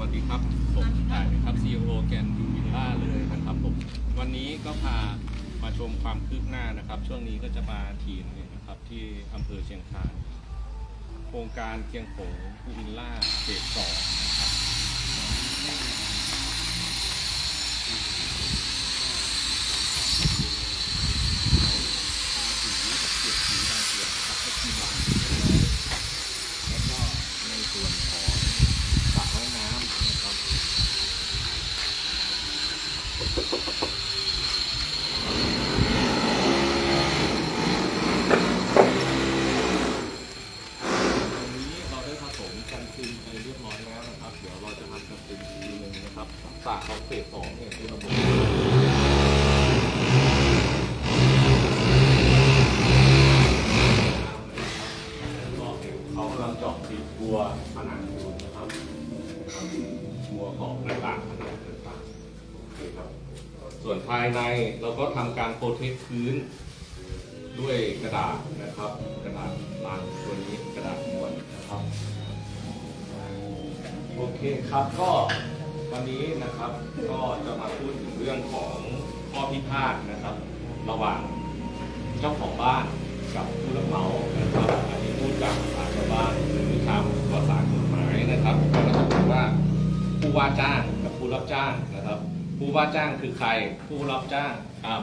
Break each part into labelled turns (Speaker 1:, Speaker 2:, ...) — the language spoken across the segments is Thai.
Speaker 1: วัสดีครับ ผมถ่ายนะครับ CEO แกนยูวิลล่าเลยนะครับผม วันนี้ก็พามาชมความคืบหน้านะครับ ช่วงนี้ก็จะมาทีมเลยนะครับที่อำเภอเชียงคานโครงการเคียงโขงพูวิลล่าเฟสสองนะครับ แล้วก็ในส่วนของสระว่ายน้ำนะครับ ตรงนี้เราได้ผสมกันซึมไปเรียบร้อยแล้วนะครับ เดี๋ยวเราจะทำกันซึมอีกทีหนึงนะครับสระของเฟสสองเนี่ยคือระบบก็เขากำลังเจาะติดบัวผนังอยู่นะครับบัวของต่างๆผนังต่างๆโอเคครับ ส่วน ภายในเราก็ทำการโปรเทคพื้นด้วยกระดาษนะครับ กระดาษลังตัวนี้กระดาษม้วนนะครับ โอเคครับก็วันนี้นะครับก็จะมาพูดถึงเรื่องของข้อพิพาทนะครับ ระหว่างเจ้าของบ้านกับผู้รับเหมานะครับอันนี้พูดจากภาษาชาวบ้านหรือทางภาษากฎหมายนะครับก็จะถือว่าผู้ว่าจ้างกับผู้รับจ้างนะครับ ผู้ว่าจ้างคือใคร ผู้รับจ้าง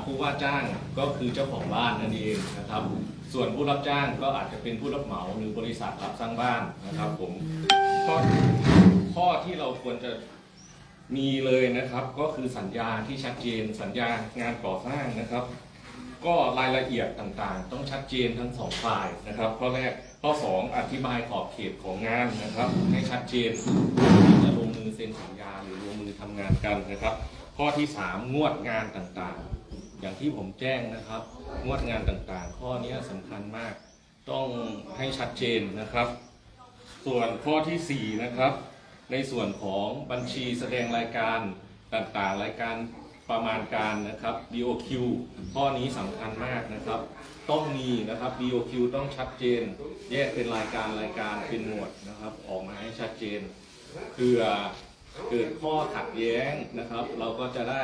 Speaker 1: ผู้ว่าจ้างก็คือเจ้าของบ้านนั่นเองนะครับ ส่วนผู้รับจ้างก็อาจจะเป็นผู้รับเหมาหรือบริษัทรับสร้างบ้านนะครับผมข้อข้อที่เราควรจะมีเลยนะครับก็คือสัญญาที่ชัดเจนสัญญางานก่อสร้างนะครับ ก็รายละเอียดต่างๆ ต้องชัดเจนทั้งสองฝ่ายนะครับข้อแรกข้อสองอธิบายขอบเขตของงานนะครับ ให้ชัดเจนที่จะลงมือเซ็นสัญญาหรือลงมือทำงานกันนะครับ ข้อที่สามงวดงานต่างๆ อย่างที่ผมแจ้งนะครับ งวดงานต่างๆ ข้อนี้สำคัญมาก ต้องให้ชัดเจนนะครับ ส่วนข้อที่สี่นะครับ ในส่วนของบัญชีแสดงรายการต่างๆ รายการประมาณการนะครับ DOQ ข้อนี้สำคัญมากนะครับ ต้องมีนะครับ DOQ ต้องชัดเจน แยกเป็นรายการรายการเป็นหมวดนะครับ ออกมาให้ชัดเจนเพื่อ เกิดข้อขัดแย้งนะครับ เราก็จะได้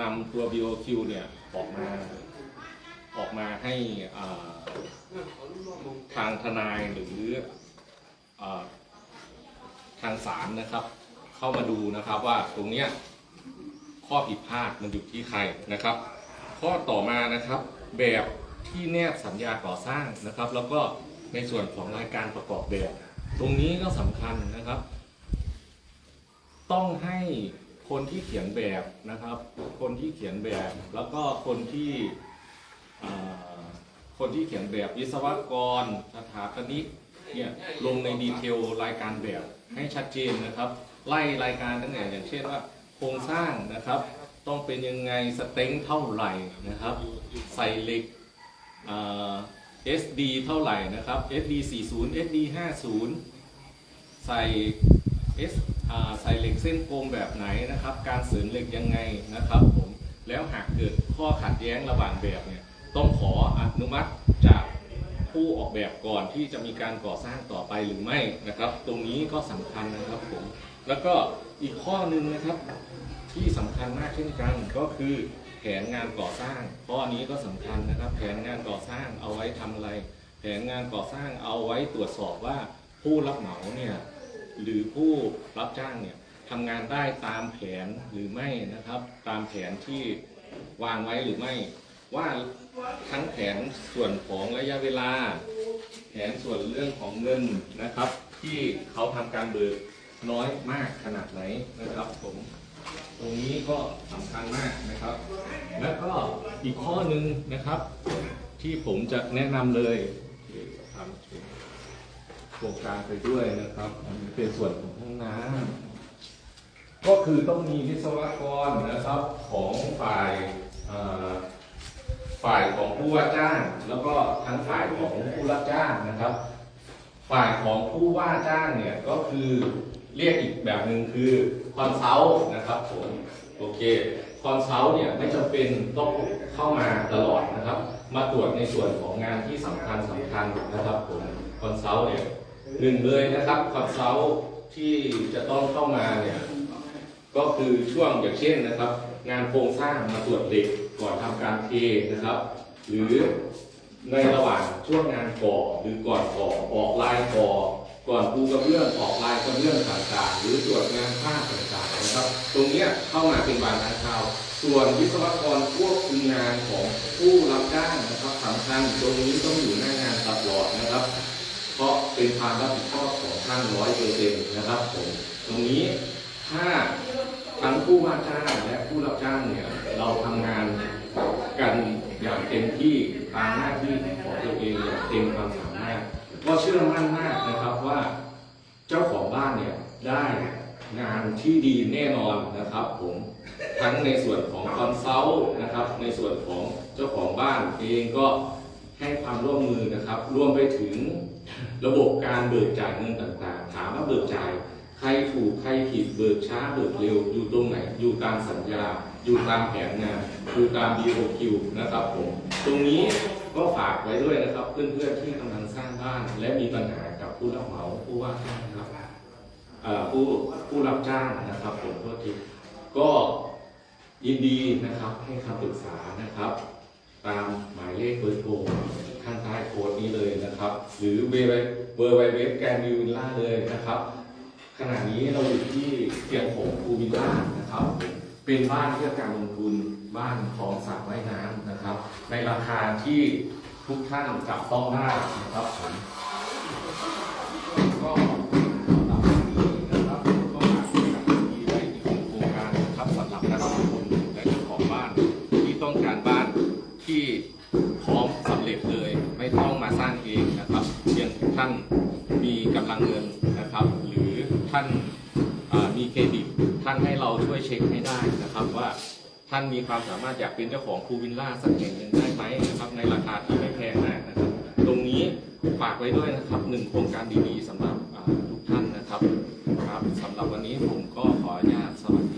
Speaker 1: นำตัว DOQ เนี่ยออกมาออกมาให้ทางทนายหรืออทางศาลนะครับ เข้ามาดูนะครับว่าตรงเนี้ยข้อผิดพลาดมันอยู่ที่ใครนะครับ ข้อต่อมานะครับแบบที่แนบสัญญาก่อสร้างนะครับ แล้วก็ในส่วนของรายการประกอบแบบ ตรงนี้ก็สำคัญนะครับ ต้องให้คนที่เขียนแบบนะครับ คนที่เขียนแบบแล้วก็คนที่คนที่เขียนแบบวิศวกรสถาปนิกเนี่ยลงในดีเทลรายการแบบให้ชัดเจนนะครับ ไล่รายการตั้งแต่อย่างเช่นว่าโครงสร้างนะครับ ต้องเป็นยังไงสเต็งเท่าไหร่นะครับ ใส่เหล็กอ่า SD เท่าไหร่นะครับ SD 40 SD 50 ใส่ S อ่า ใส่เหล็กเส้นโครงแบบไหนนะครับ การเสริมเหล็กยังไงนะครับผมแล้วหากเกิดข้อขัดแย้งระหว่างแบบเนี่ยต้องขออนุมัติจากผู้ออกแบบก่อนที่จะมีการก่อสร้างต่อไปหรือไม่นะครับ ตรงนี้ก็สำคัญนะครับผมแล้วก็อีกข้อหนึ่งนะครับที่สำคัญมากเช่นกันก็คือแผนงานก่อสร้างข้อนี้ก็สำคัญนะครับ แผนงานก่อสร้างเอาไว้ทำอะไร แผนงานก่อสร้างเอาไว้ตรวจสอบว่าผู้รับเหมาเนี่ย หรือผู้รับจ้างเนี่ยทำงานได้ตามแผนหรือไม่นะครับ ตามแผนที่วางไว้หรือไม่ ว่าทั้งแผนส่วนของระยะเวลา แผนส่วนเรื่องของเงินนะครับ ที่เขาทำการเบิกน้อยมากขนาดไหนนะครับผมตรงนี้ก็สำคัญมากนะครับ แล้วก็อีกข้อหนึ่งนะครับ ที่ผมจะแนะนำเลย โครงการไปด้วยนะครับ อันนี้เป็นส่วนของห้องน้ำก็คือต้องมีวิศวกรนะครับของฝ่ายฝ่ายของผู้ว่าจ้าง แล้วก็ทั้งฝ่ายของผู้รับจ้างนะครับ ฝ่ายของผู้ว่าจ้างเนี่ยก็คือเรียกอีกแบบหนึ่งคือคอนซัลท์นะครับผมโอเคคอนซัลท์เนี่ยไม่จำเป็นต้องเข้ามาตลอดนะครับ มาตรวจในส่วนของงานที่สำคัญสำคัญนะครับผมคอนซัลท์เนี่ย หนึ่งเลยนะครับคอนซัลท์ที่จะต้องเข้ามาเนี่ยก็คือช่วงอย่างเช่นนะครับ งานโครงสร้างมาตรวจเหล็กก่อนทำการเทนะครับ หรือในระหว่างช่วงงานก่อหรือก่อนก่อออกลายก่อก่อนปูกระเบื้องออกลายกระเบื้องต่างๆ หรือตรวจงานผ้าต่างๆนะครับ ตรงเนี้ยเข้ามาเป็นบางคราว ส่วนวิศวกรควบคุมงานของผู้รับจ้างนะครับสำคัญตรงนี้ต้องอยู่หน้างานตลอดนะครับ เพราะเป็นความรับผิดชอบของท่านร้อยเปอร์เซ็นต์นะครับผมตรงนี้ถ้าทั้งผู้ว่าจ้างและผู้รับจ้างเนี่ยเราทำงานกันอย่างเต็มที่ตามหน้าที่ของตัวเองอย่างเต็มความสามารถก็เชื่อมั่นมากนะครับว่าเจ้าของบ้านเนี่ยได้งานที่ดีแน่นอนนะครับ ผมทั้งในส่วนของคอนซัลท์นะครับ ในส่วนของเจ้าของบ้านเองก็ให้ความร่วมมือนะครับ รวมไปถึง ระบบการเบิกจ่ายเงินต่างๆ ถามว่าเบิกจ่าย ใครถูกใครผิดเบิกช้าเบิกเร็วอยู่ตรงไหน อยู่ตามสัญญา อยู่ตามแผนงานอยู่ตาม BOQ นะครับผมตรงนี้ก็ฝากไว้ด้วยนะครับ เพื่อนๆที่กำลังสร้างบ้าน และมีปัญหากับผู้รับเหมาผู้ว่าจ้างนะครับผู้ผู้รับจ้างนะครับผมโทษทีก็ยินดีนะครับให้คำปรึกษานะครับ ตามหมายเลขเบอร์โทรข้างใต้ นี้เลยนะครับ หรือเบอร์เบอร์ไวเว็บแกนวิววิลล่าเลยนะครับ ขณะนี้เราอยู่ที่เตียงโขงภูวิลล่านะครับ เป็นบ้านเพื่อการลงทุนบ้านของสระว่ายน้ำนะครับ ในราคาที่ทุกท่านจับต้องได้นะครับผมก็สำหรับวันนี้นะครับก็มายได้อีกหนึ่งโครงการครับสำหรับนักลงทุนและเจ้าของบ้านที่ต้องการบ้านที่พร้อมสำเร็จเลยานมีกำลังเงินนะครับ หรือท่านมีเครดิตท่านให้เราช่วยเช็คให้ได้นะครับ ว่าท่านมีความสามารถอยากเป็นเจ้าของคูวิลล่าสักแห่งหนึ่งได้ไหมนะครับในราคาที่ไม่แพงมากนะครับ ตรงนี้ฝากไว้ด้วยนะครับหนึ่งโครงการดีๆสำหรับทุกท่านนะครับครับสำหรับวันนี้ผมก็ขออนุญาตสวัสดี